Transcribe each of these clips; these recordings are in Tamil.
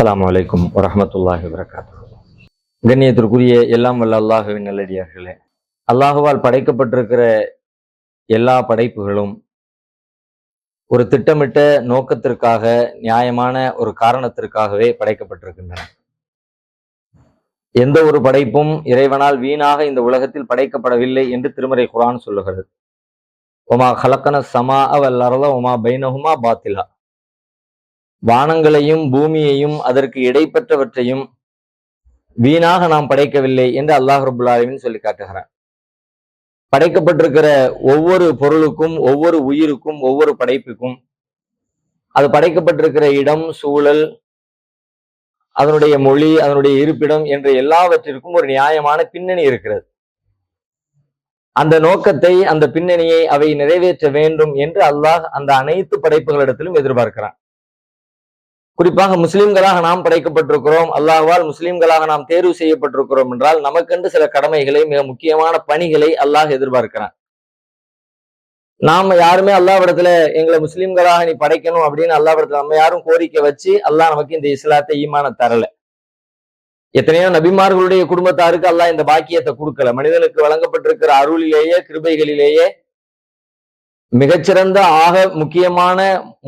அஸ்லாம் வலைக்கும் வரமத்துல்லாஹி வரகாத்து கண்ணியத்திற்குரிய எல்லாம் வல்ல அல்லாஹுவின் நல்லடியார்களே அல்லாஹுவால் படைக்கப்பட்டிருக்கிற எல்லா படைப்புகளும் ஒரு திட்டமிட்ட நோக்கத்திற்காக நியாயமான ஒரு காரணத்திற்காகவே படைக்கப்பட்டிருக்கின்றன. எந்த ஒரு படைப்பும் இறைவனால் வீணாக இந்த உலகத்தில் படைக்கப்படவில்லை என்று திருமறை குரான் சொல்லுகிறது. உமா ஹலக்கன சமா அவல் அரத உமா பைனஹுமா பாத்திலா. வானங்களையும் பூமியையும் அதற்கு இடைப்பட்டவற்றையும் வீணாக நாம் படைக்கவில்லை என்று அல்லாஹ் ரபுல் சொல்லி காட்டுகிறான். படைக்கப்பட்டிருக்கிற ஒவ்வொரு பொருளுக்கும் ஒவ்வொரு உயிருக்கும் ஒவ்வொரு படைப்புக்கும் அது படைக்கப்பட்டிருக்கிற இடம் சூழல் அதனுடைய மொழி அதனுடைய இருப்பிடம் என்ற எல்லாவற்றிற்கும் ஒரு நியாயமான பின்னணி இருக்கிறது. அந்த நோக்கத்தை அந்த பின்னணியை அவை நிறைவேற்ற வேண்டும் என்று அல்லாஹ் அந்த அனைத்து படைப்புகளிடத்திலும் எதிர்பார்க்கிறான். குறிப்பாக முஸ்லிம்களாக நாம் படைக்கப்பட்டிருக்கிறோம். அல்லாஹ்வால் முஸ்லிம்களாக நாம் தேர்வு செய்யப்பட்டிருக்கிறோம் என்றால் நமக்கென்று சில கடமைகளை மிக முக்கியமான பணிகளை அல்லாஹ் எதிர்பார்க்கிறான். நாம யாருமே அல்லாவிடத்துல எங்களை முஸ்லிம்களாக நீ படைக்கணும் அப்படின்னு அல்லாவிடத்துல நம்ம யாரும் கோரிக்கை வச்சு அல்லாஹ் நமக்கு இந்த இஸ்லாத்தை ஈமான தரல. எத்தனையோ நபிமார்களுடைய குடும்பத்தாருக்கு அல்லாஹ் இந்த பாக்கியத்தை கொடுக்கல. மனிதனுக்கு வழங்கப்பட்டிருக்கிற அருளிலேயே கிருபைகளிலேயே மிகச்சிறந்த ஆக முக்கியமான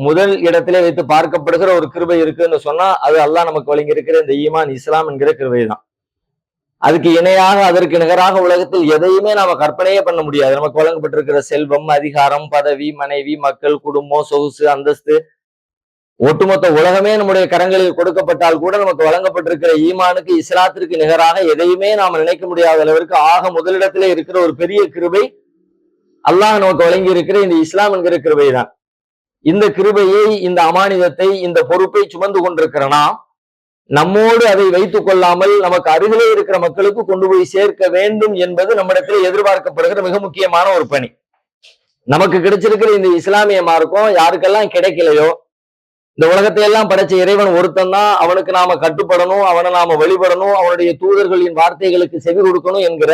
முதல் இடத்திலே வைத்து பார்க்கப்படுகிற ஒரு கிருபை இருக்குன்னு சொன்னா அது அல்லாஹ் நமக்கு வழங்கியிருக்கிற இந்த ஈமான் இஸ்லாம் என்கிற கிருபை தான் அதுக்கு இணையாக அதற்கு நிகராக உலகத்தில் எதையுமே நாம கற்பனையே பண்ண முடியாது. நமக்கு வழங்கப்பட்டிருக்கிற செல்வம் அதிகாரம் பதவி மனைவி மக்கள் குடும்பம் சொகுசு அந்தஸ்து ஒட்டுமொத்த உலகமே நம்முடைய கரங்களில் கொடுக்கப்பட்டால் கூட நமக்கு வழங்கப்பட்டிருக்கிற ஈமானுக்கு இஸ்லாத்திற்கு நிகராக எதையுமே நாம் நினைக்க முடியாத அளவிற்கு ஆக முதலிடத்திலே இருக்கிற ஒரு பெரிய கிருபை அல்லாஹ் நமக்கு வழங்கி இருக்கிற இந்த இஸ்லாம் என்கிற கிருபை தான் இந்த கிருபையை இந்த அமானிதத்தை இந்த பொறுப்பை சுமந்து கொண்டிருக்கிறனா? நம்மோடு அதை வைத்துக் கொள்ளாமல் நமக்கு அருகிலே இருக்கிற மக்களுக்கு கொண்டு போய் சேர்க்க வேண்டும் என்பது நம்மிடத்தில் எதிர்பார்க்கப்படுகிற மிக முக்கியமான ஒரு பணி. நமக்கு கிடைச்சிருக்கிற இந்த இஸ்லாமிய மார்க்கம் யாருக்கெல்லாம் கிடைக்கலையோ இந்த உலகத்தை எல்லாம் படைச்ச இறைவன் ஒருத்தன் தான். அவனுக்கு நாம கட்டுப்படணும் அவனை நாம வழிபடணும் அவனுடைய தூதர்களின் வார்த்தைகளுக்கு செவி கொடுக்கணும் என்கிற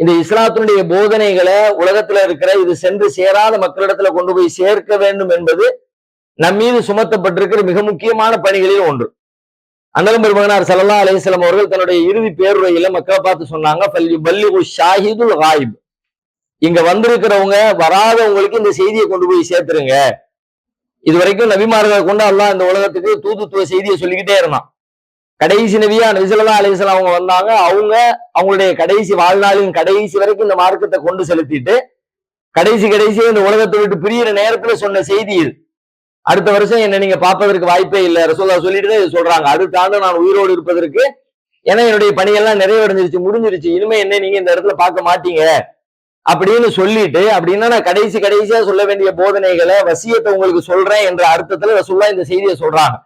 இந்த இஸ்லாத்தினுடைய போதனைகளை உலகத்துல இருக்கிற இது சென்று சேராத மக்களிடத்துல கொண்டு போய் சேர்க்க வேண்டும் என்பது நம் மீது சுமத்தப்பட்டிருக்கிற மிக முக்கியமான பணிகளில் ஒன்று. அண்ணலும் பெருமகனார் சல்லா அலிஸ்லாம் அவர்கள் தன்னுடைய இறுதி பேருரையில மக்களை பார்த்து சொன்னாங்க பல்லி ஷாஹிதுல் ஹாயிப் இங்க வந்திருக்கிறவங்க வராதவங்களுக்கு இந்த செய்தியை கொண்டு போய் சேர்த்துருங்க. இது வரைக்கும் நபிமார்களை கொண்டு அல்லாஹ் இந்த உலகத்துக்கு தூதுத்துவ செய்தியை சொல்லிக்கிட்டே இருந்தான். கடைசி நபியா நபிசல்லா அலிஸ்லாம் அவங்க வந்தாங்க. அவங்க அவங்களுடைய கடைசி வாழ்நாளின் கடைசி வரைக்கும் இந்த மார்க்கத்தை கொண்டு செலுத்திட்டு கடைசி கடைசியாக இந்த உலகத்தை விட்டு பிரியிற நேரத்துல சொன்ன செய்தி இது. அடுத்த வருஷம் என்ன நீங்க பார்ப்பதற்கு வாய்ப்பே இல்லை. ரசோல்லா சொல்லிட்டு தான் சொல்றாங்க. அடுத்த ஆண்டு நான் உயிரோடு இருப்பதற்கு ஏன்னா என்னுடைய பணியெல்லாம் நிறைவடைஞ்சிருச்சு முடிஞ்சிருச்சு. இனிமே என்ன நீங்க இந்த இடத்துல பார்க்க மாட்டீங்க. அப்படின்னு சொல்லிட்டு அப்படின்னா நான் கடைசி கடைசியா சொல்ல வேண்டிய போதனைகளை வசியத்தை உங்களுக்கு சொல்றேன் என்ற அர்த்தத்துல ரசோல்லா இந்த செய்தியை சொல்றாங்க.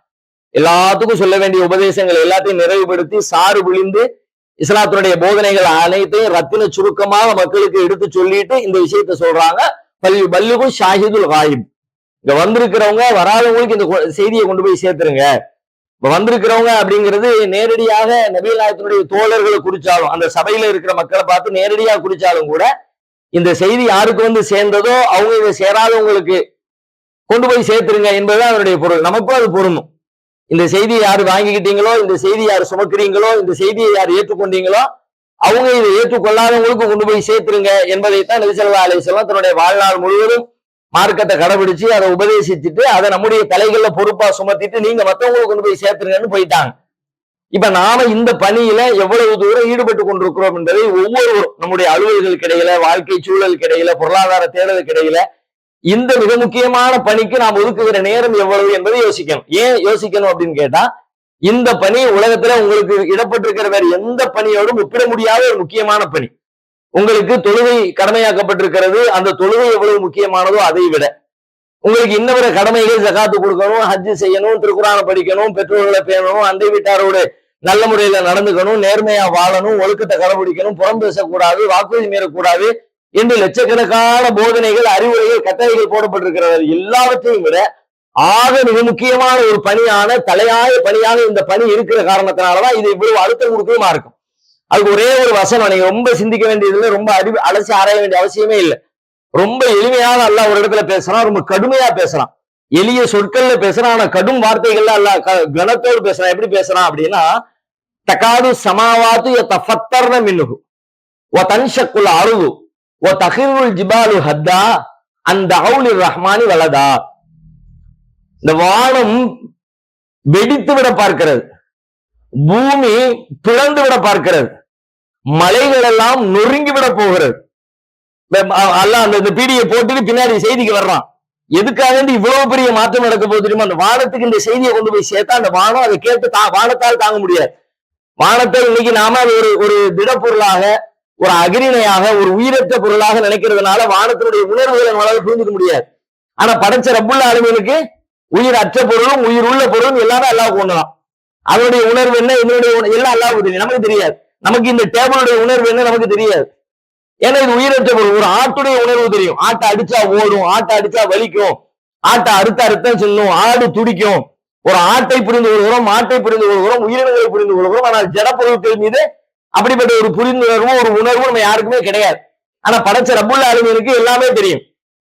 எல்லாத்துக்கும் சொல்ல வேண்டிய உபதேசங்கள் எல்லாத்தையும் நிறைவுபடுத்தி சாறு விழிந்து இஸ்லாத்தினுடைய போதனைகள் அனைத்தையும் ரத்தின சுருக்கமாக மக்களுக்கு எடுத்து சொல்லிட்டு இந்த விஷயத்த சொல்றாங்க. பள்ளி பல்லுகு ஷாஹிதுல் காயிப். இங்க வந்திருக்கிறவங்க வராதவங்களுக்கு இந்த செய்தியை கொண்டு போய் சேர்த்துருங்க. இப்ப வந்திருக்கிறவங்க அப்படிங்கிறது நேரடியாக நபீல் நாயத்தினுடைய தோழர்களை குறிச்சாலும் அந்த சபையில இருக்கிற மக்களை பார்த்து நேரடியாக குறிச்சாலும் கூட இந்த செய்தி யாருக்கு வந்து சேர்ந்ததோ அவங்க இதை சேராதவங்களுக்கு கொண்டு போய் சேர்த்துருங்க என்பதுதான் அவருடைய பொருள். நமக்கும் அது பொருந்தும். இந்த செய்தியை யார் வாங்கிக்கிட்டீங்களோ இந்த செய்தியை யார் சுமக்கிறீங்களோ இந்த செய்தியை யார் ஏற்றுக்கொண்டீங்களோ அவங்க இதை ஏற்றுக்கொள்ளாதவங்களுக்கு கொண்டு போய் சேர்த்துருங்க என்பதைத்தான் நபிசல்லா அலிசல்லாம் தன்னுடைய வாழ்நாள் முழுவதும் மார்க்கத்தை கடைபிடிச்சு அதை உபதேசிச்சுட்டு அதை நம்முடைய தலைகள்ல பொறுப்பா சுமத்திட்டு நீங்க மற்றவங்களுக்கு கொண்டு போய் சேர்த்துருங்கன்னு போயிட்டாங்க. இப்ப நாம இந்த பணியில எவ்வளவு தூரம் ஈடுபட்டு கொண்டிருக்கிறோம் என்பதை ஒவ்வொருவரும் நம்முடைய அலுவல்களுக்கு இடையில வாழ்க்கை சூழலுக்கு இடையில பொருளாதார தேடலுக்கு இடையில இந்த மிக முக்கியமான பணிக்கு நாம் ஒதுக்குகிற நேரம் எவ்வளவு என்பதை யோசிக்கணும். ஏன் யோசிக்கணும் அப்படின்னு கேட்டா இந்த பணி உலகத்துல உங்களுக்கு இடப்பட்டிருக்கிற வேற எந்த பணியோடும் ஒப்பிட முடியாத ஒரு முக்கியமான பணி. உங்களுக்கு தொழுகை கடமையாக்கப்பட்டிருக்கிறது. அந்த தொழுகை எவ்வளவு முக்கியமானதோ அதை விட. உங்களுக்கு இன்னவர கடமைகள் ஜகாத்து கொடுக்கணும் ஹஜ்ஜு செய்யணும் திருக்குறான படிக்கணும் பெற்றோர்களை பேணணும் அண்டை வீட்டாரோடு நல்ல முறையில நடந்துக்கணும் நேர்மையா வாழணும் ஒழுக்கத்தை கடைபிடிக்கணும் புறம் பேசக்கூடாது வாக்குறுதி மீறக்கூடாது என்று லட்சக்கணக்கான போதனைகள் அறிவுரைகள் கட்டளைகள் போடப்பட்டிருக்கிறது. எல்லாவற்றையும் விட ஆக மிக முக்கியமான ஒரு பணியான தலையாய பணியாக இந்த பணி இருக்கிற காரணத்தினாலதான் இது இவ்வளவு அழுத்தம் கொடுக்கணுமா இருக்கும். அதுக்கு ஒரே ஒரு வசனம் நீங்க ரொம்ப சிந்திக்க வேண்டியதுல ரொம்ப அறிவு அலசி ஆராய வேண்டிய அவசியமே இல்லை. ரொம்ப எளிமையான அல்ல ஒரு இடத்துல பேசலாம் ரொம்ப கடுமையா பேசலாம் எளிய சொற்கள்ல பேசுறான் ஆனா கடும் வார்த்தைகள்ல அல்ல கனத்தோடு பேசுறான். எப்படி பேசுறான் அப்படின்னா தக்காது சமாவாத்து தஃபத்தர்ன மின்னுகு ஒ தன்ஷக்குள்ள அருகு ஓ தஹிருல் ஜிபாலு ஹத்தா அந்த அவுலிர் ரஹ்மானி வலதா இந்த வானம் வெடித்து விட பார்க்கிறது. பூமி பிளந்து விட பார்க்கிறது. மலைகள் எல்லாம் நொறுங்கி விட போகிறது. அல்ல அந்த இந்த பீடியை போட்டுட்டு பின்னாடி செய்திக்கு வர்றான். எதுக்காக இவ்வளவு பெரிய மாற்றம் நடக்க போது தெரியுமா? அந்த வானத்துக்கு இந்த செய்தியை கொண்டு போய் சேர்த்தா அந்த வானம் அதை கேட்டு தா வானத்தால் தாங்க முடியாது. வானத்தை இன்னைக்கு நாம அது ஒரு ஒரு திடப்பொருளாக ஒரு அகிரிணையாக ஒரு உயிரற்ற பொருளாக நினைக்கிறதுனால வானத்தினுடைய உணர்வுகளை நம்மளால புரிஞ்சுக்க முடியாது. ஆனா படைச்ச ரப்புள்ள ஆளுமைகளுக்கு உயிர் அற்ற பொருளும் உயிர் உள்ள பொருளும் எல்லாமே அல்லாவுக்கு ஒண்ணுதான். அதனுடைய உணர்வு என்ன என்னுடைய எல்லாம் அல்லாவுக்கு தெரியும். நமக்கு தெரியாது. நமக்கு இந்த டேபிளுடைய உணர்வு என்ன நமக்கு தெரியாது. ஏன்னா இது உயிரற்ற பொருள். ஒரு ஆட்டுடைய உணர்வு தெரியும். ஆட்டை அடிச்சா ஓடும் ஆட்டை அடிச்சா வலிக்கும். ஆட்டை அறுத்த அறுத்தம் சொல்லும் ஆடு துடிக்கும். ஒரு ஆட்டை புரிந்து கொள்கிறோம் மாட்டை புரிந்து கொள்கிறோம் உயிரினங்களை புரிந்து கொள்கிறோம். ஆனால் ஜடப்பொருட்கள் மீது அப்படிப்பட்ட ஒரு புரிந்துணர்வும் ஒரு உணர்வும் நம்ம யாருக்குமே கிடையாது. ஆனா படைச்ச ரப்புள்ள அறிஞருக்கு எல்லாமே தெரியும்.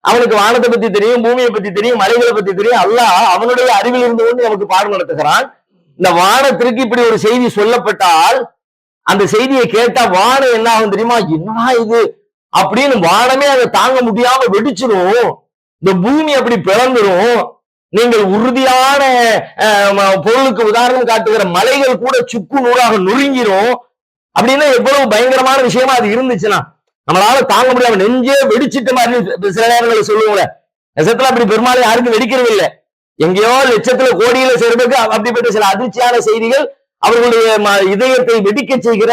அவனுக்கு வானத்தை பத்தி தெரியும் பூமியை பத்தி தெரியும் மலைகளை பத்தி தெரியும். அல்லாஹ் அவனுடைய அறிவில் இருந்து கொண்டு நமக்கு பாடம் நடத்துகிறான். இந்த வானத்திற்கு இப்படி ஒரு செய்தி சொல்லப்பட்டால் அந்த செய்தியை கேட்டா வானம் என்ன ஆகும் தெரியுமா? என்னடா இது? அப்படின்னு வானமே அதை தாங்க முடியாம வெடிச்சிரும். இந்த பூமி அப்படி பிளந்துரும் நீங்கள் உறுதியான பொருளுக்கு உதாரணம் காட்டுகிற மலைகள் கூட சுக்கு நூறாக நொறுங்கிரும். அப்படின்னா எவ்வளவு பயங்கரமான விஷயமா அது இருந்துச்சுன்னா நம்மளால தாங்க முடியாம நெஞ்சே வெடிச்சிட்ட மாதிரி சில நேரங்களில் சொல்லுவோம்ல. நெசத்துல அப்படி பெரும்பாலும் யாருக்கும் வெடிக்கிறது இல்லை எங்கேயோ லட்சத்துல கோடியில சேர்றதுக்கு அப்படிப்பட்ட சில அதிர்ச்சியான செய்திகள் அவர்களுடைய ம- இதயத்தை வெடிக்க செய்கிற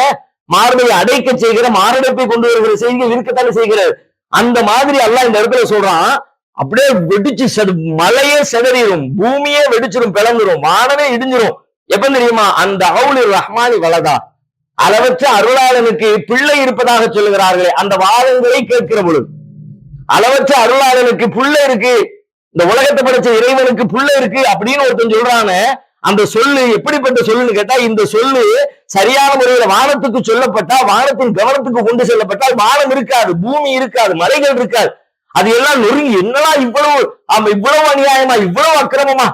மார்பை அடைக்க செய்கிற மாரடைப்பை கொண்டு வருகிற செய்திகள் இருக்கத்தானே செய்கிறது. அந்த மாதிரி எல்லாம் இந்த இடத்துல சொல்றான் அப்படியே வெடிச்சு செது மலையே செதறிடும் பூமியே வெடிச்சிடும் பிளந்துரும் வானமே இடிஞ்சிரும். எப்ப தெரியுமா? அந்த அவுலி ரஹ்மானி வலதா அளவற்ற அருளாளனுக்கு பிள்ளை இருப்பதாக சொல்லுகிறார்களே அந்த வாதங்களை கேட்கிற பொழுது. அளவற்ற அருளாளனுக்கு புள்ள இருக்கு இந்த உலகத்தை படைச்ச இறைவனுக்கு புள்ள இருக்கு அப்படின்னு ஒருத்தன் சொல்றான அந்த சொல்லு எப்படிப்பட்ட சொல்லுன்னு கேட்டா இந்த சொல்லு சரியான முறையில வானத்துக்கு சொல்லப்பட்டா வானத்தின் கவனத்துக்கு கொண்டு செல்லப்பட்டால் வானம் இருக்காது பூமி இருக்காது மலைகள் இருக்காது. அது எல்லாம் நொறுங்கி என்னடா இவ்வளவு ஆமா இவ்வளவு அநியாயமா இவ்வளவு அக்கிரமமா?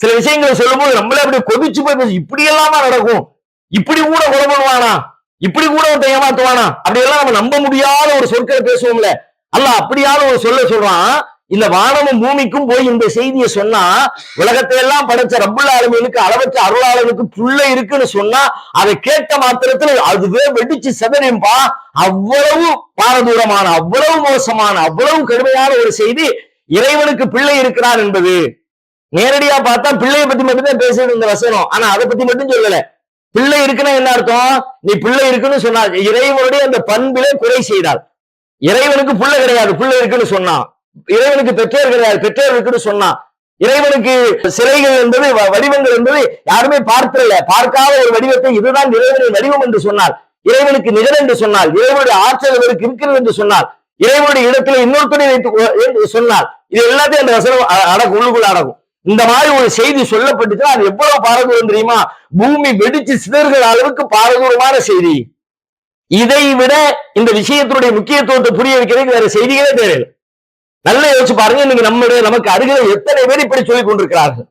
சில விஷயங்களை சொல்லும்போது நம்மளே அப்படியே கொதிச்சு போய் இப்படி எல்லாமா நடக்கும்? இப்படி கூட கொலை பண்ணுவானா இப்படி கூட ஒருத்தன் ஏமாத்துவானா? அப்படி எல்லாம் நம்ம நம்ப முடியாத ஒரு சொற்களை பேசுவோம்ல. அல்ல அப்படியான ஒரு சொல்ல சொல்றான். இந்த வானமும் பூமிக்கும் போய் இந்த செய்தியை சொன்னா உலகத்தை எல்லாம் படைச்ச ரப்புள்ள ஆளுமைகளுக்கு அளவற்ற அருளாளனுக்கு புள்ள இருக்குன்னு சொன்னா அதை கேட்ட மாத்திரத்துல அதுவே வெடிச்சு செதறிம்பா அவ்வளவு பாரதூரமான அவ்வளவு மோசமான அவ்வளவு கடுமையான ஒரு செய்தி இறைவனுக்கு பிள்ளை இருக்கிறான் என்பது. நேரடியா பார்த்தா பிள்ளையை பத்தி மட்டும்தான் பேசுறது இந்த வசனம். ஆனா அதை பத்தி மட்டும் சொல்லல. பிள்ளை இருக்குன்னா என்ன அர்த்தம்? நீ பிள்ளை இருக்குன்னு சொன்னா இறைவனுடைய அந்த பண்பிலே குறை செய்தாள். இறைவனுக்கு புள்ள கிடையாது பிள்ளை இருக்குன்னு சொன்னான் இறைவனுக்கு பெற்றோர் கிடையாது பெற்றோர் இருக்குன்னு சொன்னான் இறைவனுக்கு சிலைகள் என்பது வ- வடிவங்கள் என்பது யாருமே பார்த்தில்ல பார்க்காத ஒரு வடிவத்தை இதுதான் இறைவனின் வடிவம் என்று சொன்னார் இறைவனுக்கு நிகழ் என்று சொன்னால் இறைவனுடைய ஆற்றல் இவருக்கு இருக்கிறது என்று சொன்னார் இறைவனுடைய இடத்துல இன்னொருத்தனை வைத்து சொன்னால். சொன்னார் இது எல்லாத்தையும் அந்த வசனம் அ- அடக்கும் உள்ளுக்குள்ள அடக்கும். இந்த மாதிரி ஒரு செய்தி சொல்லப்பட்டுச்சுன்னா அது எவ்வளவு பாரதூரம் தெரியுமா? பூமி வெடிச்சு சிதறுகிற அளவுக்கு பாரதூரமான செய்தி. இதை விட இந்த விஷயத்தினுடைய முக்கியத்துவத்தை புரிய வைக்கிறதுக்கு வேற செய்திகளே தேவையில்லை. நல்லா யோசிச்சு பாருங்க இன்னைக்கு நம்முடைய நமக்கு அருகில் எத்தனை பேர் இப்படி சொல்லிக் கொண்டிருக்கிறார்கள்.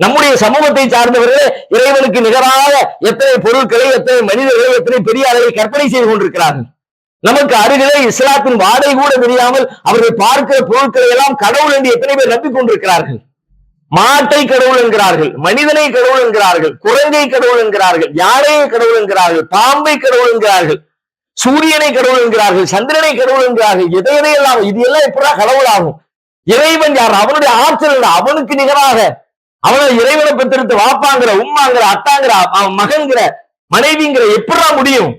நம்முடைய சமூகத்தை சார்ந்தவர்களே இறைவனுக்கு நிகராக எத்தனை பொருட்களை எத்தனை மனிதர்களை எத்தனை பெரிய அளவை கற்பனை செய்து கொண்டிருக்கிறார்கள். நமக்கு அருகிலே இஸ்லாத்தின் வாடை கூட தெரியாமல் அவர்கள் பார்க்கிற பொருட்களை எல்லாம் கடவுள் என்று எத்தனை பேர் நம்பிக்கொண்டிருக்கிறார்கள் மாட்டை கடவுள் என்கிறார்கள் மனிதனை கடவுள் என்கிறார்கள் குரங்கை கடவுள் என்கிறார்கள் யானையை கடவுள் என்கிறார்கள் பாம்பை கடவுள் என்கிறார்கள் சூரியனை கடவுள் என்கிறார்கள் சந்திரனை கடவுள் என்கிறார்கள் எதை எதையெல்லாம் இது எல்லாம் எப்படா கடவுள் ஆகும் இறைவன் யார்? அவனுடைய ஆற்றல் அவனுக்கு நிகராக அவனை இறைவனை பெற்றெடுத்து வாப்பாங்கிற உம்மாங்கிற அத்தாங்கிற அவன் மகன்கிற மனைவிங்கிற எப்படா முடியும்?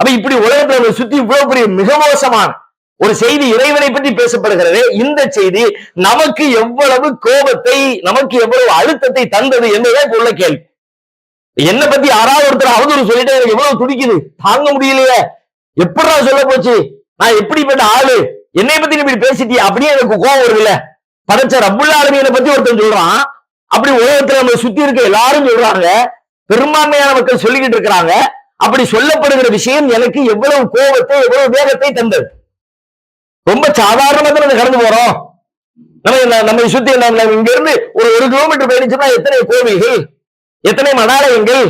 அப்ப இப்படி உலகத்துல சுத்தி இவ்வளவு பெரிய மிக மோசமான ஒரு செய்தி இறைவனை பற்றி பேசப்படுகிறது இந்த செய்தி நமக்கு எவ்வளவு கோபத்தை நமக்கு எவ்வளவு அழுத்தத்தை தந்தது என்பதுதான் இப்ப உள்ள கேள்வி. என்னை பத்தி யாராவது ஒருத்தர் அவதூறு சொல்லிட்டு எனக்கு எவ்வளவு துடிக்குது? தாங்க முடியலையே. எப்படா சொல்ல போச்சு? நான் எப்படிப்பட்ட ஆளு? என்னை பத்தி நீ இப்படி பேசிட்டியா? அப்படியே எனக்கு கோபம் வருதுல படைச்ச ரபுல்லா அருமையை பத்தி ஒருத்தன் சொல்றான். அப்படி உலகத்துல நம்ம சுத்தி இருக்க எல்லாரும் சொல்றாங்க. பெரும்பான்மையான மக்கள் சொல்லிக்கிட்டு இருக்கிறாங்க. அப்படி சொல்லப்படுகிற விஷயம் எனக்கு எவ்வளவு கோபத்தை எவ்வளவு வேகத்தை தந்தது. ரொம்ப சாதாரணமா தான் கடந்து போறோம்? நம்ம இந்த- நம்மை சுத்தி நம்ம இங்க இருந்து ஒரு ஒரு கிலோமீட்டர் பயணிச்சோம்னா எத்தனை கோவில்கள்? எத்தனை மடாலயங்கள்?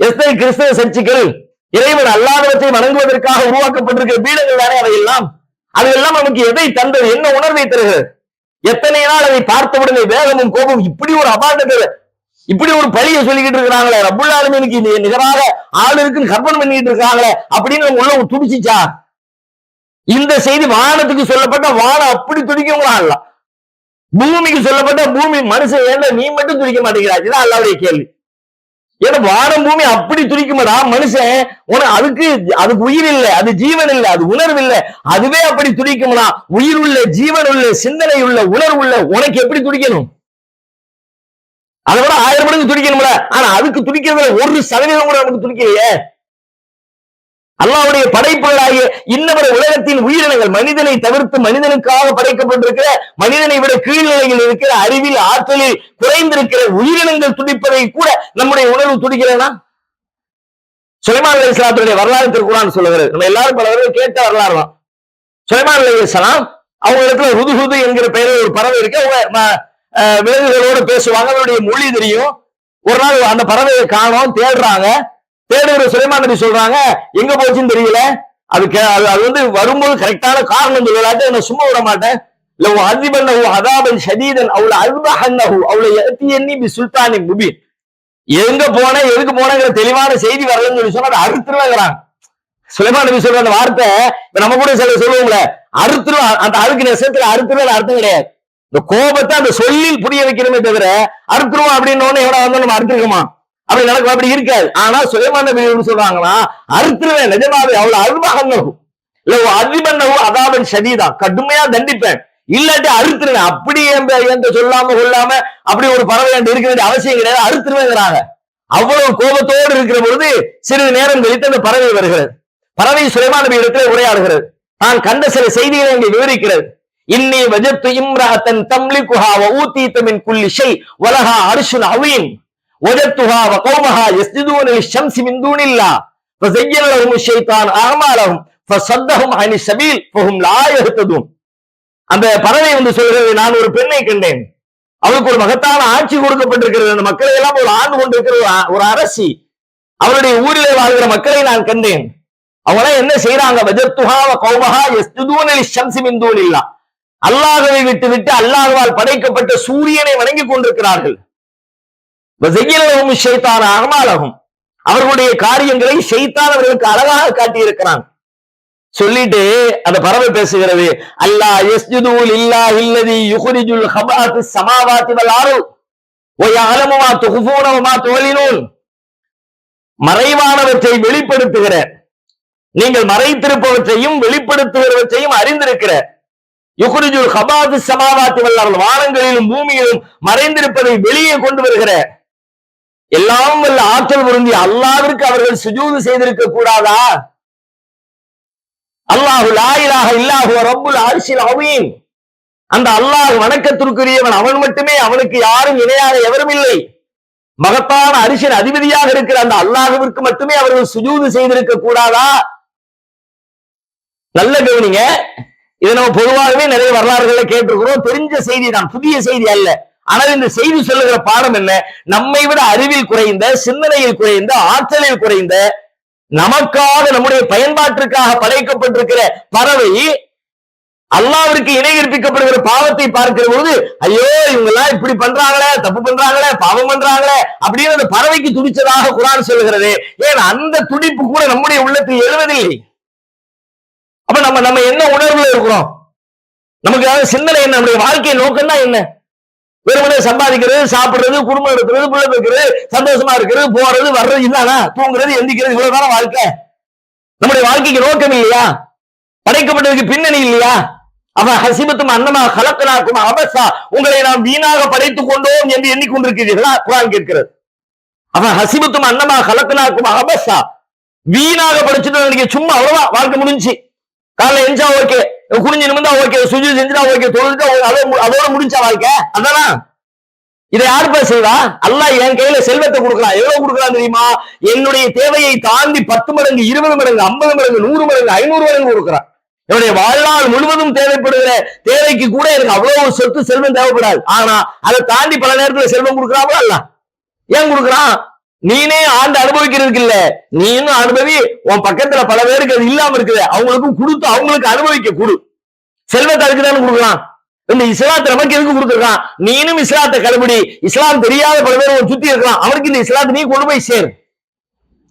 எத்தனை கிறிஸ்தவ சர்ச்சுகள்? இறைவன் அல்லாதவற்றை வணங்குவதற்காக உருவாக்கப்பட்டிருக்கிற பீடங்கள் தானே அவையெல்லாம்? அதையெல்லாம் நமக்கு எதை தந்தது? என்ன உணர்வை தருகிறது? எத்தனை நாள் அதை பார்த்தவுடனே வேகமும் கோபம் இப்படி ஒரு அபாண்டத்தை இப்படி ஒரு பழிய சொல்லிக்கிட்டு இருக்கிறாங்களே ரபுல்லாலுமே எனக்கு நிகராக ஆளு இருக்குன்னு கற்பனை பண்ணிக்கிட்டு இருக்காங்களே அப்படின்னு நம்ம உள்ள துடிச்சிச்சா? இந்த செய்தி வானத்துக்கு சொல்லப்பட்ட வானம் அப்படி துடிக்கவங்களா அல்ல? பூமிக்கு சொல்லப்பட்ட பூமி மனுஷன் ஏன்டா நீ மட்டும் துடிக்க மாட்டேங்கிறா இதுதான் அல்லாவுடைய கேள்வி. ஏன்னா வானம் பூமி அப்படி துடிக்குமாடா? மனுஷன் உனக்கு அதுக்கு அதுக்கு உயிர் இல்லை அது ஜீவன் இல்லை அது உணர்வு இல்லை. அதுவே அப்படி துடிக்கும்னா உயிர் உள்ள ஜீவன் உள்ள சிந்தனை உள்ள உணர்வு உள்ள உனக்கு எப்படி துடிக்கணும்? அதை விட ஆயிரம் மடங்கு துடிக்கணும்ல. ஆனா அதுக்கு துடிக்கிறதுல ஒரு சதவீதம் கூட நமக்கு துடிக்கலையே. அல்லாவுடைய படைப்புகளாகிய இன்னவர உலகத்தின் உயிரினங்கள் மனிதனை தவிர்த்து மனிதனுக்காக படைக்கப்பட்டிருக்கிற மனிதனை விட கீழ்நிலையில் இருக்கிற அறிவில் ஆற்றலில் குறைந்திருக்கிற உயிரினங்கள் துடிப்பதை கூட நம்முடைய உணர்வு துடிக்கிறேனா சுலைமான் அலி இஸ்லாத்துடைய வரலாறு திருக்குறான் சொல்லுகிறது. நம்ம எல்லாரும் பல தடவை கேட்ட வரலாறு தான் சுலைமான் அலி இஸ்லாம் அவங்க இடத்துல ஹுது என்கிற பெயரில் ஒரு பறவை இருக்கு. அவங்க விலங்குகளோடு விலங்குகளோட பேசுவாங்க. அவருடைய மொழி தெரியும். ஒரு நாள் அந்த பறவையை காணோம் தேடுறாங்க. தேடுகிற சுலைமான் நபி சொல்றாங்க எங்க போச்சுன்னு தெரியல. அது அது அது வந்து வரும்போது கரெக்டான காரணம் சொல்லலாட்டு நான் சும்மா விட மாட்டேன். லவ் அதிபன்னஹு அதாபன் ஷதீதன் அவளை அல்பஹன்னஹு அவளை எத்தியன்னி பி சுல்தானி முபீன். எங்க போன எதுக்கு போனங்கிற தெளிவான செய்தி வரலன்னு சொல்லி சொன்னா அதை அறுத்துருவாங்கிறாங்க சுலைமான் நபி சொல்ற அந்த வார்த்தை இப்ப நம்ம கூட சில சொல்லுவோம்ல அறுத்துருவா அந்த அழுக்கு நெசத்துல அறுத்துருவா அர்த்தம் கிடையாது. இந்த கோபத்தை அந்த சொல்லில் புரிய வைக்கணுமே தவிர அறுத்துருவோம் அப்படின்னு ஒண்ணு எவ்வளவு வந்தோம் நம்ம அறுத்துருக்கோமா? அப்படி நடக்கும் அப்படி இருக்காது. ஆனா சுயமான நபி சொல்றாங்கன்னா அறுத்துருவேன் நிஜமாவே அவ்வளவு அருமகன்னகு இல்ல அதிபன்னகு அதாவன் சதிதா கடுமையா தண்டிப்பேன். இல்லாட்டி அறுத்துருவேன். அப்படி என்று சொல்லாம கொள்ளாம அப்படி ஒரு பறவை என்று இருக்க வேண்டிய அவசியம் கிடையாது அறுத்துருவேங்கிறாங்க. அவ்வளவு கோபத்தோடு இருக்கிற பொழுது சிறிது நேரம் கழித்து அந்த பறவை வருகிறது. பறவை சுலைமான் நபி இடத்துல உரையாடுகிறது. நான் கண்ட சில செய்திகளை இங்கே விவரிக்கிறது. இன்னி வஜத்து இம்ராத்தன் தன் தம்லி குஹாவ மின் குல்லி ஷை வலஹா அர்ஷுன் அவீம் வஜத்துஹா வ கௌமஹா யஸ்ஜுதூன லிஷம்ஸி மின் தூனில்லா فزين لهم الشيطان اعمالهم فصدهم عن السبيل فهم لا يهتدون அந்த பறவை வந்து சொல்கிறது நான் ஒரு பெண்ணை கண்டேன் அவளுக்கு ஒரு மகத்தான ஆட்சி கொடுக்கப்பட்டிருக்கிறது அந்த மக்களை எல்லாம் ஒரு ஆண்டு கொண்டிருக்கிற ஒரு அ- ஒரு அரசி அவருடைய ஊரிலே வாழ்கிற மக்களை நான் கண்டேன் அவங்க எல்லாம் என்ன செய்யறாங்க வஜத்துஹா வ கௌமஹா யஸ்ஜுதூன லிஷம்ஸி மின் தூனில்லா அல்லாஹ்வை விட்டு விட்டு அல்லாஹ்வால் படைக்கப்பட்ட சூரியனை வணங்கிக் கொண்டிருக்கிறார்கள் அகமாலகும். அவர்களுடைய காரியங்களை ஷைத்தான் அவர்களுக்கு அழகாக காட்டியிருக்கிறான். சொல்லிட்டு அந்த பறவை பேசுகிறது. அல்லாஹ் யஸ்ஜுது இல்லா இல்லதி யுக்ரிஜுல் ஹபாத் சமாவாத்தி வல் அர்த். வ யஅலமு மா மறைவானவற்றை வெளிப்படுத்துகிற நீங்கள் மறைத்திருப்பவற்றையும் வெளிப்படுத்துகிறவற்றையும் அறிந்திருக்கிற யுக்ரிஜுல் ஹபாத் சமாவாத்தி வல் வானங்களிலும் பூமியிலும் மறைந்திருப்பதை வெளியே கொண்டு வருகிற எல்லாம் வல்ல ஆற்றல் பொருந்தி அல்லாவிற்கு அவர்கள் சுஜூது செய்திருக்க கூடாதா? அல்லாஹு லாயிலாக இல்லாஹு ரப்புல் அரிசில் அவீன் அந்த அல்லாஹ் வணக்கத்திற்குரியவன் அவன் மட்டுமே அவனுக்கு யாரும் இணையாக எவரும் இல்லை. மகத்தான அரிசின் அதிபதியாக இருக்கிற அந்த அல்லாஹுவிற்கு மட்டுமே அவர்கள் சுஜூது செய்திருக்க கூடாதா? நல்ல கவனிங்க. இதை நம்ம பொதுவாகவே நிறைய வரலாறுகளை கேட்டிருக்கிறோம். தெரிஞ்ச செய்தி தான் புதிய செய்தி அல்ல. ஆனால் இந்த செய்தி சொல்லுகிற பாடம் என்ன? நம்மை விட அறிவில் குறைந்த சிந்தனையில் குறைந்த ஆற்றலில் குறைந்த நமக்காக நம்முடைய பயன்பாட்டிற்காக படைக்கப்பட்டிருக்கிற பறவை அல்லாவிற்கு இணை கற்பிக்கப்படுகிற பாவத்தை பார்க்கிற பொழுது ஐயோ இவங்க எல்லாம் இப்படி பண்றாங்களே தப்பு பண்றாங்களே பாவம் பண்றாங்களே அப்படின்னு அந்த பறவைக்கு துடிச்சதாக குரான் சொல்லுகிறது. ஏன் அந்த துடிப்பு கூட நம்முடைய உள்ளத்தில் எழுவதில்லை? அப்ப நம்ம நம்ம என்ன உணர்வுல இருக்கிறோம்? நமக்கு ஏதாவது சிந்தனை என்ன? நம்முடைய வாழ்க்கை நோக்கம்னா என்ன? வெறுமனே சம்பாதிக்கிறது சாப்பிடுறது குடும்பம் இருக்கிறது பிள்ளை இருக்கிறது சந்தோஷமா இருக்கிறது போறது வர்றது இதானா தூங்குறது எந்திக்கிறது இவ்வளவுதான வாழ்க்கை. நம்முடைய வாழ்க்கைக்கு நோக்கம் இல்லையா? படைக்கப்பட்டதுக்கு பின்னணி இல்லையா? அவன் ஹசிபத்தும் அன்னமா கலக்கனாக்கும் அபசா. உங்களை நாம் வீணாக படைத்துக் கொண்டோம் என்று எண்ணிக்கொண்டிருக்கிறீர்களா? குரான் கேட்கிறது. அவன் ஹசிபத்தும் அன்னமா கலக்கனாக்கும் அபசா. வீணாக படிச்சுட்டு நினைக்க சும்மா அவ்வளவா வாழ்க்கை முடிஞ்சு. காலைல எஞ்சா ஓகே குனிஞ்சு நிமிந்தா ஓகே சுஜி செஞ்சுட்டா ஓகே தொழுதுட்டா அதோட மு- முடிஞ்சா வாழ்க்கை. அதானா? இதை யாருப்பா செய்வா? அல்ல என் கையில செல்வத்தை கொடுக்கலாம் எவ்வளவு கொடுக்கலாம் தெரியுமா? என்னுடைய தேவையை தாண்டி பத்து மடங்கு இருபது மடங்கு ஐம்பது மடங்கு நூறு மடங்கு ஐநூறு மடங்கு கொடுக்குறான் என்னுடைய வாழ்நாள் முழுவதும் தேவைப்படுகிற தேவைக்கு கூட எனக்கு அவ்வளவு சொத்து செல்வம் தேவைப்படாது. ஆனா அதை தாண்டி பல நேரத்துல செல்வம் கொடுக்குறாங்களா? அல்ல ஏன் கொடுக்குறான்? நீனே ஆண்டு அனுபவிக்கிறதுக்கு இல்ல நீனும் அனுபவி உன் பக்கத்துல பல பேருக்கு அது இல்லாம இருக்குது. அவங்களுக்கும் கொடுத்து அவங்களுக்கு அனுபவிக்க கொடு. செல்வத்தை அதுக்கு தானே கொடுக்கலாம் இந்த இஸ்லாத்தை நமக்கு எதுக்கு கொடுத்துருக்கான்? நீனும் இஸ்லாத்தை கடைபிடி. இஸ்லாம் தெரியாத பல பேர் சுத்தி இருக்கலாம். அவனுக்கு இந்த இஸ்லாத்தை நீ கொண்டு போய் சேரும்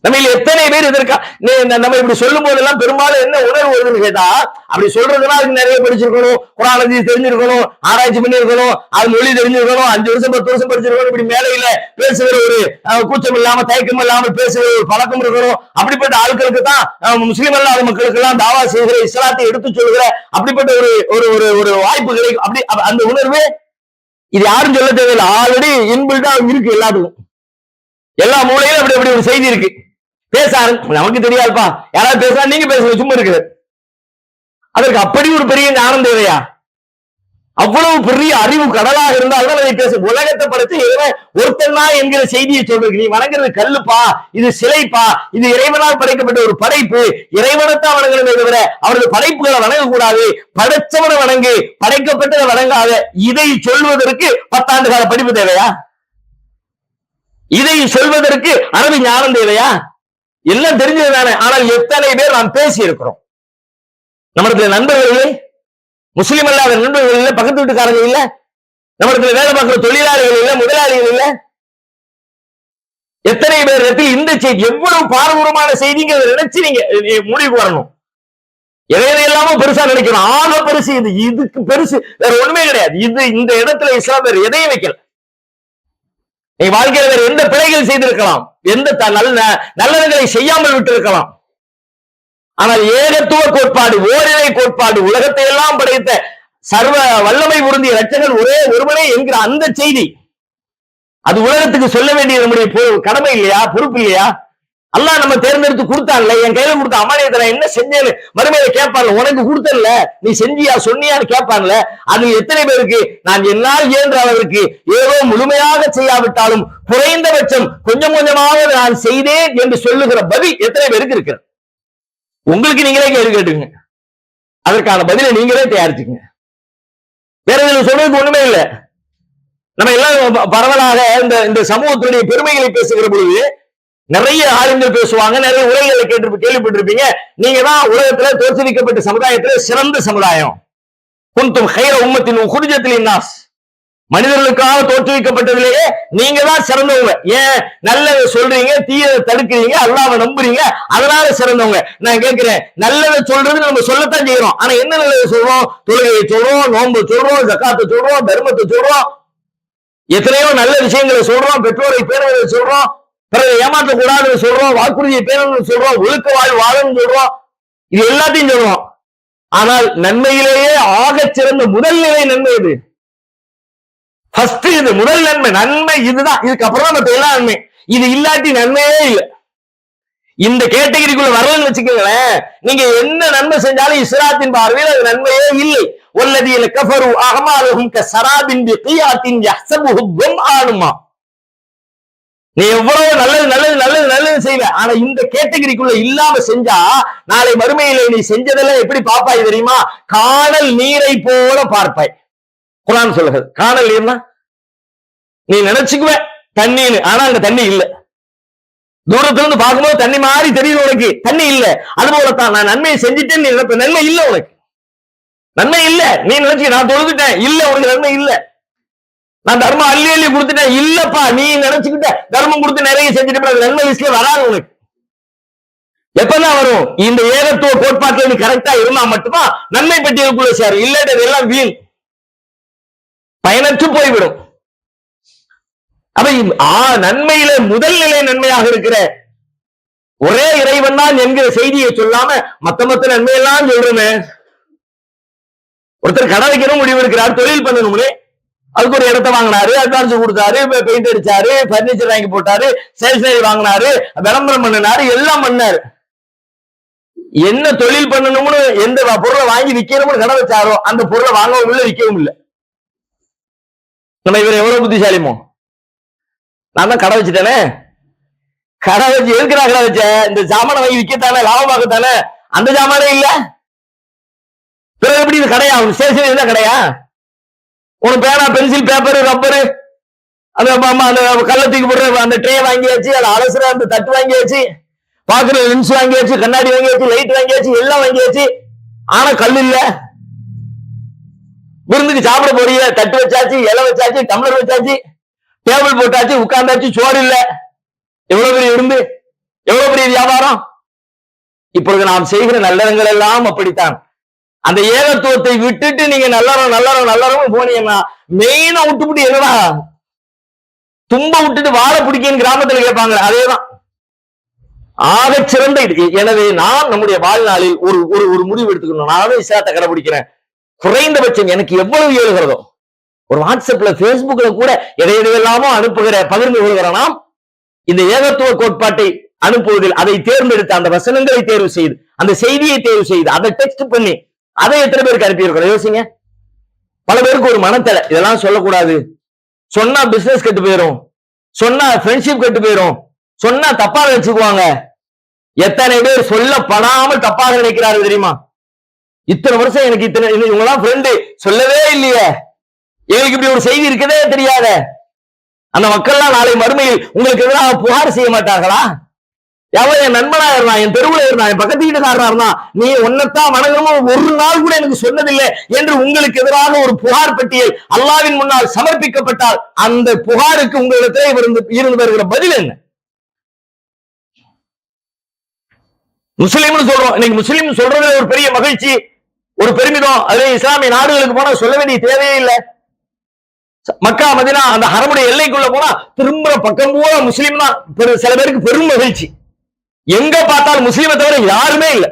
நம்ம எத்தனை பேர் இதற்கா நீ- இந்த- நம்ம இப்படி சொல்லும் போதெல்லாம் பெரும்பாலும் என்ன உணர்வு வருதுன்னு கேட்டா அப்படி சொல்றதுன்னா அதுக்கு நிறைய படிச்சிருக்கணும். குரான் ஹதீஸ் தெரிஞ்சிருக்கணும். ஆராய்ச்சி பண்ணிருக்கணும். அது மொழி தெரிஞ்சிருக்கணும். அஞ்சு வருஷம் பத்து வருஷம் படிச்சிருக்கணும். இப்படி மேலையில பேசுகிற ஒரு கூச்சம் இல்லாம தயக்கம் இல்லாம பேசுகிற ஒரு பழக்கம் இருக்கணும். அப்படிப்பட்ட ஆட்களுக்கு தான் முஸ்லீம் அல்லாத மக்களுக்கு எல்லாம் தாவா செய்கிற இஸ்லாத்தை எடுத்து சொல்கிற அப்படிப்பட்ட ஒரு ஒரு ஒரு ஒரு வாய்ப்பு கிடைக்கும். அப்படி அந்த உணர்வு இது யாரும் சொல்ல தேவையில்லை. ஆல்ரெடி இன்பில்டா இருக்கு எல்லாத்துக்கும். எல்லா மூலையிலும் அப்படி அப்படி ஒரு செய்தி இருக்கு. பேசாரு. நமக்கு தெரியாதுப்பா. யாராவது பேசுறா நீங்க பேசுங்க சும்மா இருக்குது. அதற்கு அப்படி ஒரு பெரிய ஞானம் தேவையா? அவ்வளவு பெரிய அறிவு கடலாக இருந்தால்தான் அதை பேச. உலகத்தை படைத்து இறைவன் ஒருத்தனா என்கிற செய்தியை சொல்றது நீ வணங்குறது கல்லுப்பா இது சிலைப்பா இது இறைவனால் படைக்கப்பட்ட ஒரு படைப்பு. இறைவனைத்தான் வணங்கணுமே தவிர அவரது படைப்புகளை வணங்கக்கூடாது. படைச்சவனை வணங்கு படைக்கப்பட்டதை வணங்காத. இதை சொல்வதற்கு பத்தாண்டு கால படிப்பு தேவையா? இதை சொல்வதற்கு அரபி ஞானம் தேவையா? எல்லாம் தெரிஞ்சது தானே. ஆனால் எத்தனை பேர் நாம் பேசி இருக்கிறோம் நம்மளுக்கு நண்பர்கள் முஸ்லீம் முஸ்லிம் அல்லாத நண்பர்கள் இல்ல. பக்கத்து வீட்டுக்காரங்க இல்ல. நம்மளுக்கு வேலை பார்க்கிற தொழிலாளிகள் இல்ல. முதலாளிகள் இல்ல. எத்தனை பேர் இந்த செய்தி எவ்வளவு பாரம்பரியமான செய்திங்கிறத நினைச்சு நீங்க நீ வரணும். எதையதை எல்லாமோ பெருசா நினைக்கணும். ஆக பெருசு இது. இதுக்கு பெருசு. வேற ஒண்ணுமே கிடையாது. இது இந்த இடத்துல இஸ்லாம் வேற எதையும் வைக்கல. நீ வாழ்க்கையில வேற எந்த பிழைகள் செய்திருக்கலாம்? எந்த த- நல்ல நல்லவர்களை செய்யாமல் விட்டிருக்கலாம். ஆனால் ஏகத்துவ கோட்பாடு ஓரிரை கோட்பாடு உலகத்தை எல்லாம் படைத்த சர்வ வல்லமை உருந்திய ரட்சகன் ஒரே ஒருவனே என்கிற அந்த செய்தி. அது உலகத்துக்கு சொல்ல வேண்டிய நம்முடைய கடமை இல்லையா? பொறுப்பு இல்லையா? அல்லாஹ் நம்ம தேர்ந்தெடுத்து கொடுத்தான்ல என் கையில கொடுத்த அமானியத்தை நான் என்ன செஞ்சேன்னு மறுமையில கேட்பான்ல உனக்கு கொடுத்தல நீ செஞ்சியா சொன்னியான்னு கேட்பான்ல அது எத்தனை பேருக்கு நான் என்னால் இயன்ற அளவிற்கு ஏதோ முழுமையாக செய்யாவிட்டாலும் குறைந்தபட்சம் கொஞ்சம் கொஞ்சமாக நான் செய்தேன் என்று சொல்லுகிற பதில் எத்தனை பேருக்கு இருக்கு உங்களுக்கு நீங்களே கேள்வி கேட்டுங்க அதற்கான பதிலை நீங்களே தயாரிச்சுங்க வேற எதுவும் சொல்றதுக்கு ஒண்ணுமே இல்லை. நம்ம எல்லாம் பரவலாக இந்த இந்த சமூகத்தினுடைய பெருமைகளை பேசுகிற பொழுது நிறைய ஆளுங்கள் பேசுவாங்க நிறைய உரைகளை கேட்டு கேள்விப்பட்டிருப்பீங்க. நீங்க தான் உலகத்துல தோற்றுவிக்கப்பட்ட சமுதாயத்துல சிறந்த சமுதாயம். குந்தும் ஹைர உம்மத்தின் குருஜத்தில் நாஸ் மனிதர்களுக்காக தோற்றுவிக்கப்பட்டதிலேயே நீங்க தான் சிறந்தவங்க. ஏன் நல்லதை சொல்றீங்க தீயதை தடுக்கிறீங்க அல்லாவை நம்புறீங்க அதனால சிறந்தவங்க. நான் கேட்கிறேன் நல்லதை சொல்றது நம்ம சொல்லத்தான் செய்யறோம். ஆனா என்ன நல்லதை சொல்றோம்? தொழுகையை சொல்றோம் நோன்பு சொல்றோம் ஜக்காத்தை சொல்றோம் தர்மத்தை சொல்றோம் எத்தனையோ நல்ல விஷயங்களை சொல்றோம் பெற்றோரை பேரவர்களை சொல்றோம் பிறகு ஏமாற்றக்கூடாதுன்னு சொல்றோம் வாக்குறுதியை பேரணும்னு சொல்றோம் ஒழுக்க வாழ் வாழும்னு சொல்றோம். இது எல்லாத்தையும் சொல்றோம். ஆனால் நன்மையிலேயே ஆகச் சிறந்த முதல் நிலை நன்மை இது ஃபர்ஸ்ட் இது முதல் நன்மை. நன்மை இதுதான். இதுக்கப்புறம் தான் மற்ற நன்மை. இது இல்லாட்டி நன்மையே இல்லை. இந்த கேட்டகரிக்குள்ள வரலன்னு வச்சுக்கோங்களேன் நீங்க என்ன நன்மை செஞ்சாலும் இஸ்ராத்தின் பார்வையில் அது நன்மையே இல்லை. ஒல்லதியில் கஃபரு அகமாலுகும் கசராபின் பிகியாத்தின் யஹ்சபுஹு தும்ஆனுமா நீ எவ்வளவு நல்லது நல்லது நல்லது நல்லது செய்வ. ஆனா இந்த கேட்டகரிக்குள்ள இல்லாம செஞ்சா நாளை மறுமையில நீ செஞ்சதெல்லாம் எப்படி பார்ப்பாய் தெரியுமா? காணல் நீரை போல பார்ப்பாய். குரான் சொல்லுகிறது. காணல் நீர்னா? நீ நினைச்சுக்குவ தண்ணின்னு. ஆனா அங்க தண்ணி இல்ல. தூரத்துல இருந்து பார்க்கும்போது தண்ணி மாதிரி தெரியுது உனக்கு. தண்ணி இல்ல. அது போலத்தான் நான் நன்மையை செஞ்சுட்டேன்னு நீ நினைப்ப. நன்மை இல்ல உனக்கு. நன்மை இல்ல. நீ நினைச்சு நான் தொழுதுட்டேன். இல்ல உனக்கு நன்மை இல்லை. நான் தர்மம் அள்ளி அள்ளி கொடுத்துட்டேன். இல்லப்பா நீ நினைச்சுக்கிட்ட தர்மம் கொடுத்து நிறைய செஞ்சுட்டு பிறகு நன்மை விஷயம் வராது உனக்கு. எப்பதான் வரும்? இந்த ஏகத்துவ கோட்பாட்டுல நீ கரெக்டா இருந்தா மட்டும்தான் நன்மை பட்டியலுக்குள்ள சேரும் இல்லாட்டி இதெல்லாம் வீண். பயனற்று போய்விடும். அப்ப ஆ, நன்மையில முதல் நிலை நன்மையாக இருக்கிற ஒரே இறைவன் தான் என்கிற செய்தியை சொல்லாம மத்த மத்த நன்மையெல்லாம் சொல்றேன் ஒருத்தர் கடை வைக்கணும் முடிவு இருக்கிறார் தொழில் பண்ணணும்னே. அதுக்கு ஒரு இடத்த வாங்கினாரு அட்வான்ஸ் கொடுத்தாரு பெயிண்ட் அடிச்சாரு பர்னிச்சர் வாங்கி போட்டாரு ஸ்டேஷனரி வாங்கினாரு விளம்பரம் பண்ணினாரு எல்லாம் பண்ணாரு. என்ன தொழில் பண்ணணும்னு எந்த பொருளை வாங்கி விற்கணும்னு கடை வச்சாரோ அந்த பொருளை வாங்கவும் இல்லை விற்கவும் இல்லை. நம்ம இவர் எவ்வளவு புத்திசாலிமோ? நான் தான் கடை வச்சுட்டேனே. கடை வச்சு எதுக்கு நான் கடை வச்சேன்? இந்த சாமானை வாங்கி விற்கத்தானே லாபமாகத்தானே அந்த சாமானே இல்ல. பிறகு எப்படி இது கடையா? உன் தான் என்ன கடையா? உனக்கு பேனா பென்சில் பேப்பர் ரப்பரு அந்த அந்த கள்ளத்துக்கு போடுற அந்த ட்ரே வாங்கியாச்சு அது அலசுற அந்த தட்டு வாங்கியாச்சு பாக்குற லென்ஸ் வாங்கியாச்சு கண்ணாடி வாங்கியாச்சு லைட் வாங்கியாச்சு எல்லாம் வாங்கியாச்சு. ஆனா கல் இல்ல. விருந்துக்கு சாப்பிட போறீங்க தட்டு வச்சாச்சு இலை வச்சாச்சு டம்ளர் வச்சாச்சு டேபிள் போட்டாச்சு உட்கார்ந்தாச்சு சோறு இல்ல. எவ்வளவு பெரிய விருந்து? எவ்வளவு பெரிய வியாபாரம்? இப்பொழுது நாம் செய்கிற நல்லதங்கள் எல்லாம் அப்படித்தான். அந்த ஏகத்துவத்தை விட்டுட்டு நீங்க நல்லறம் நல்லறம் நல்லறம் போனீங்கன்னா மெயினா விட்டுவிட்டு என்னடா? தும்ப விட்டுட்டு வாழை பிடிக்கன்னு கிராமத்துல கேட்பாங்க. அதேதான். ஆகச் சிறந்த இது. எனவே நான் நம்முடைய வாழ்நாளில் ஒரு ஒரு ஒரு முடிவு எடுத்துக்கணும். நானும் இஸ்லாத்தை கடைபிடிக்கிறேன் குறைந்தபட்சம் எனக்கு எவ்வளவு ஏழுகிறதோ ஒரு வாட்ஸ்அப்ல பேஸ்புக்ல கூட எதை எதையெல்லாமோ அனுப்புகிற பகிர்ந்து கொள்கிற நாம் இந்த ஏகத்துவ கோட்பாட்டை அனுப்புவதில் அதை தேர்ந்தெடுத்து அந்த வசனங்களை தேர்வு செய்து அந்த செய்தியை தேர்வு செய்து அதை டெக்ஸ்ட் பண்ணி அதை எத்தனை பேருக்கு அனுப்பியிருக்கிறோம்? யோசிங்க. பல பேருக்கு ஒரு மனத்தில இதெல்லாம் சொல்லக்கூடாது. சொன்னா பிசினஸ் கெட்டு போயிடும் சொன்னா ஃப்ரெண்ட்ஷிப் கெட்டு போயிடும் சொன்னா தப்பாக வச்சுக்குவாங்க எத்தனை பேர் சொல்லப்படாமல் தப்பாக நினைக்கிறார்கள் தெரியுமா? இத்தனை வருஷம் எனக்கு இத்தனை இவங்களாம் ஃப்ரெண்டு சொல்லவே இல்லையே. எங்களுக்கு இப்படி ஒரு செய்தி இருக்கதே தெரியாத. அந்த மக்கள்லாம் நாளை மறுமையில் உங்களுக்கு எதிராக புகார் செய்ய மாட்டார்களா? எவன் என் நண்பனா இருந்தான் என் தெருவுல இருந்தான் என் பக்கத்து வீட்டுக்காரனா இருந்தான் நீ ஒன்னத்தான் வணங்கணும் ஒரு நாள் கூட எனக்கு சொன்னதில்லை என்று உங்களுக்கு எதிராக ஒரு புகார் பட்டியல் அல்லாவின் முன்னால் சமர்ப்பிக்கப்பட்டால் அந்த புகாருக்கு உங்களிடத்திலே இருந்து இருந்து வருகிற பதில் என்ன? முஸ்லீம்னு சொல்றோம். இன்னைக்கு முஸ்லீம் சொல்றதுல ஒரு பெரிய மகிழ்ச்சி ஒரு பெருமிதம். அதே இஸ்லாமிய நாடுகளுக்கு போனா சொல்ல வேண்டிய தேவையே இல்லை. மக்கா மதினா அந்த ஹரமுடைய எல்லைக்குள்ள போனா திரும்ப பக்கம் போல முஸ்லீம் தான் பெரு- சில பேருக்கு பெரும் மகிழ்ச்சி. எங்க பார்த்தாலும் முஸ்லீமை தவிர யாருமே இல்லை.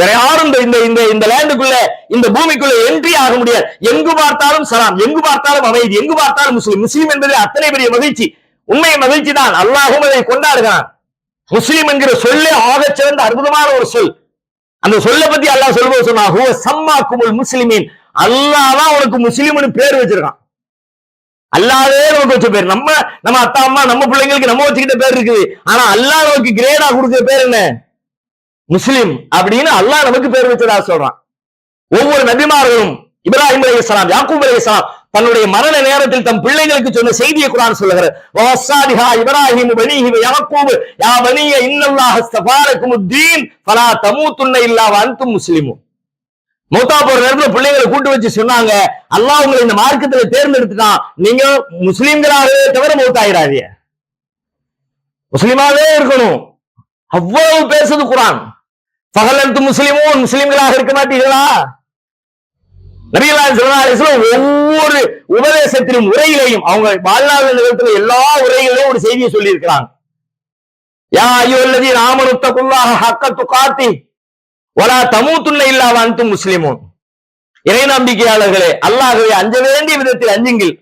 வேற யாரும் இந்த இந்த இந்த லேண்டுக்குள்ள இந்த பூமிக்குள்ள என்ட்ரி ஆக முடியாது. எங்கு பார்த்தாலும் சலாம் எங்கு பார்த்தாலும் அமைதி எங்கு பார்த்தாலும் முஸ்லீம். முஸ்லீம் என்பது அத்தனை பெரிய மகிழ்ச்சி. உண்மை மகிழ்ச்சி தான் அல்லாஹும் அதை கொண்டாடுகிறான். முஸ்லீம் என்கிற சொல்லே ஆகச் சிறந்த அற்புதமான ஒரு சொல். அந்த சொல்லை பத்தி அல்லாஹ் சொல்வது சொன்னா ஹுவ சம்மாக்குமுல் முஸ்லிமீன். அல்லாஹ் தான் உனக்கு முஸ்லீம்னு பேர் வச்சிருக்கான். அல்லாதே நமக்கு வச்ச பேர். நம்ம நம்ம அத்தா அம்மா நம்ம பிள்ளைங்களுக்கு நம்ம வச்சுக்கிட்ட பேர் இருக்குது. ஆனா அல்லாஹ் நமக்கு கிரேடா கொடுக்குற பேர் என்ன? முஸ்லிம். அப்படின்னு அல்லாஹ் நமக்கு பேர் வச்சதா சொல்றான். ஒவ்வொரு நபிமார்களும் இப்ராஹிம் அலைஹிஸ்ஸலாம் யாக்கூப் அலைஹிஸ்ஸலாம் தன்னுடைய மரண நேரத்தில் தம் பிள்ளைகளுக்கு சொன்ன செய்தியை குரான் சொல்லுகிறார். வவஸ்ஸாலிஹா இப்ராஹிம் பனீஹி யாக்கூப் யா பனிய இன்னல்லாஹ் அஸ்தஃபாரக்குமுத்தீன் ஃபலா தமூதுன்ன இல்லா வ அன்தும் மௌத்தா போற நேரத்துல பிள்ளைங்களை கூட்டு வச்சு சொன்னாங்க. அல்லாஹ் உங்களை இந்த மார்க்கத்துல தேர்ந்தெடுத்துட்டான். நீங்க முஸ்லீம்களாகவே தவிர மௌத்தாயிராதீங்க. முஸ்லீமாவே இருக்கணும். அவ்வளவு பேசுது குரான். பகலத்து முஸ்லீமும் முஸ்லீம்களாக இருக்க மாட்டீங்களா நபிகளார் சிவனாலேஸ்வரம் ஒவ்வொரு உபதேசத்திலும் உரையிலையும் அவங்க வாழ்நாள் நிகழ்த்துல எல்லா உரைகளையும் ஒரு செய்தியை சொல்லி இருக்கிறாங்க யா ஐயோ அல்லது ராமனுத்தகுல்லாக ஹக்கத்து காத்தி ஒலா தமூத்துள்ள இல்லா முஸ்லிமும் இறை நம்பிக்கையாளர்களே அல்லாகவே அஞ்ச வேண்டிய விதத்தில் அஞ்சுங்கள்.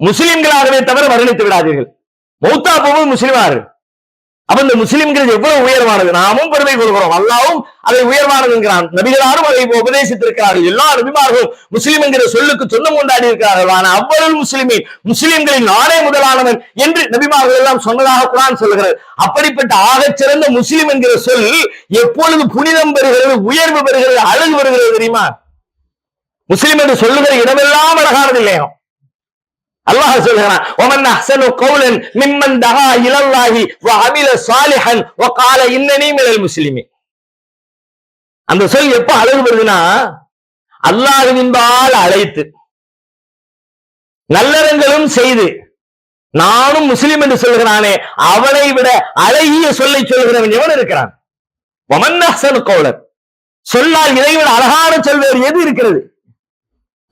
முஸ்லிம்களாகவே தவிர வர்ணித்து விடாதீர்கள். மௌத்தா போவது முஸ்லிமாரு அப்ப இந்த முஸ்லிம்கள் எவ்வளவு உயர்வானது? நாமும் பெருமை கொள்கிறோம். அல்லாவும் அதை உயர்வானது என்கிறான் நபிகளாரும் அதை உபதேசித்திருக்கிறார்கள். எல்லா நபிமார்களும் முஸ்லிம் என்கிற சொல்லுக்கு சொந்தம் கொண்டாடி இருக்கிறார்கள் ஆனா அவ்வளவு முஸ்லிமே முஸ்லிம்களின் நானே முதலானவன் என்று நபிமார்கள் எல்லாம் சொன்னதாக குரான் சொல்லுகிறது. அப்படிப்பட்ட ஆகச் சிறந்த முஸ்லிம் என்கிற சொல் எப்பொழுது புனிதம் பெறுகிறது உயர்வு பெறுகிறது அழகு பெறுகிறது தெரியுமா? முஸ்லிம் என்று சொல்லுகிற இடமெல்லாம் அழகானது இல்லையா? அல்லாஹ் சொல்கிறான் ஒமன் அஹ்சனு கௌலன் மிம்மன் தஹா இலல்லாஹி வ அமில சாலிஹன். வ கால இன்னனி மினல் முஸ்லிமின். அந்த சொல் எப்ப அழகு வருதுன்னா அல்லாஹுவின்பால் அழைத்து நல்லறங்களும் செய்து நானும் முஸ்லிம் என்று சொல்கிறானே அவனை விட அழகிய சொல்லை சொல்கிறவன் எவன் இருக்கிறான்? ஒமன் அஹ்சனு கௌலன். சொல்லால் இதைவிட அழகான சொல்வேறு எது இருக்கிறது?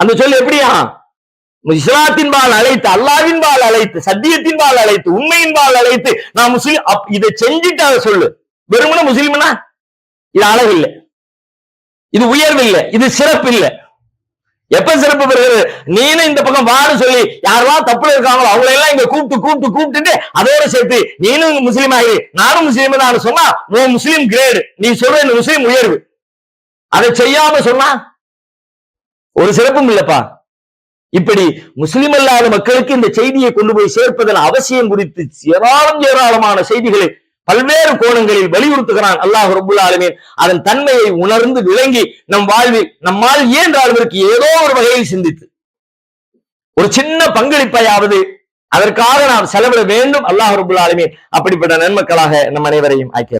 அந்த சொல் எப்படியா? இஸ்லாத்தின் பால் அழைத்து அல்லாவின் பால் அழைத்து சத்தியத்தின் பால் அழைத்து உண்மையின் பால் அழைத்து நான் முஸ்லீம் அப்- இதை செஞ்சுட்டு அதை சொல்லு. வெறுமன முஸ்லீம்னா இது அழகு இல்லை இது உயர்வு இல்லை இது சிறப்பு இல்லை எப்ப சிறப்பு பெறுகிறது? நீனும் இந்த பக்கம் வாடு சொல்லி யாரெல்லாம் தப்புல இருக்காங்களோ அவங்களை எல்லாம் இங்க கூப்பிட்டு கூப்பிட்டு கூப்பிட்டுட்டு அதோட சேர்த்து நீனும் முஸ்லீம் ஆகி நானும் முஸ்லீம் தான் சொன்னா உன் முஸ்லீம் கிரேடு நீ சொல்ற இந்த முஸ்லீம் உயர்வு. அதை செய்யாம சொன்னா ஒரு சிறப்பும் இல்லப்பா. இப்படி முஸ்லிம் அல்லாத மக்களுக்கு இந்த செய்தியை கொண்டு போய் சேர்ப்பதன் அவசியம் குறித்து ஏராளம் ஏராளமான செய்திகளை பல்வேறு கோணங்களில் வலியுறுத்துகிறான் அல்லாஹ் ரபுல் ஆலமீன். அதன் தன்மையை உணர்ந்து விளங்கி நம் வாழ்வில் நம்மால் இயன்ற அளவிற்கு ஏதோ ஒரு வகையில் சிந்தித்து ஒரு சின்ன பங்களிப்பையாவது அதற்காக நாம் செலவிட வேண்டும்? அல்லாஹ் ரபுல் ஆலமீன். அப்படிப்பட்ட நன்மக்களாக நம் அனைவரையும் ஆக்கிய